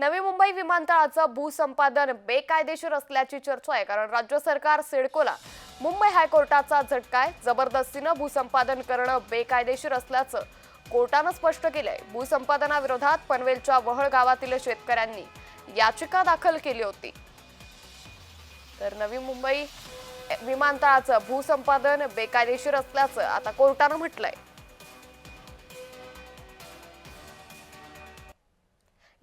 नवी मुंबई विमानतळाचं भूसंपादन बेकायदेशीर असल्याची चर्चा आहे कारण राज्य सरकार सिडकोला मुंबई हायकोर्टाचा झटका आहे. जबरदस्तीनं भूसंपादन करणं बेकायदेशीर असल्याचं कोर्टानं स्पष्ट केलंय. भूसंपादनाविरोधात पनवेलच्या वहळ गावातील शेतकऱ्यांनी याचिका दाखल केली होती. तर नवी मुंबई विमानतळाचं भूसंपादन बेकायदेशीर असल्याचं आता कोर्टानं म्हटलंय.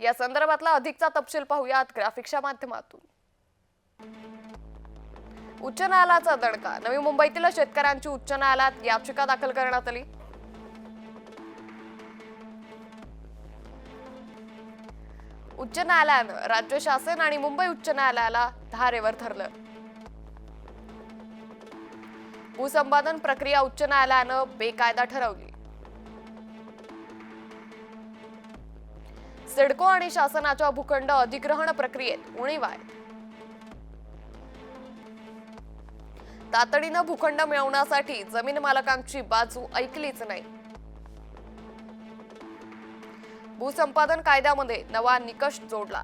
या संदर्भातला अधिकचा तपशील पाहूयात ग्राफिक्सच्या माध्यमातून. उच्च न्यायालयाचा दणका. नवी मुंबईतील शेतकऱ्यांची उच्च न्यायालयात याचिका दाखल करण्यात आली. उच्च न्यायालयानं राज्य शासन आणि मुंबई उच्च न्यायालयाला धारेवर धरलं. भूसंपादन प्रक्रिया उच्च न्यायालयानं बेकायदा ठरवली. सिडको आणि शासनाच्या भूखंड अधिग्रहण प्रक्रियेत उणीव आहे तातडीनं भूखंड मिळवण्यासाठी जमीन मालकांची बाजू ऐकलीच नाही. भूसंपादन कायद्यामध्ये नवा निकष जोडला.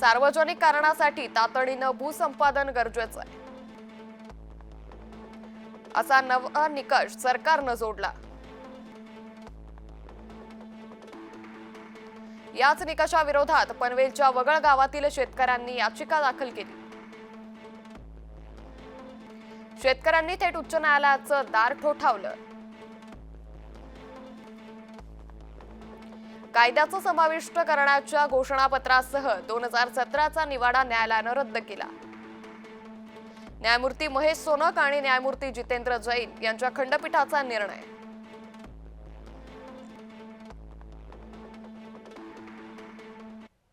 सार्वजनिक कारणासाठी तातडीनं भूसंपादन गरजेचं आहे. असा नवा निकष सरकारनं जोडला. याच निकषाविरोधात पनवेलच्या वगळ गावातील शेतकऱ्यांनी याचिका दाखल केली. शेतकऱ्यांनी थेट उच्च न्यायालयाचं दार ठोठावलं. कायद्याचं समाविष्ट करण्याच्या घोषणापत्रासह दोन हजार सतराचा निवाडा न्यायालयानं रद्द केला. न्यायमूर्ती महेश सोनक आणि न्यायमूर्ती जितेंद्र जैन यांच्या खंडपीठाचा निर्णय.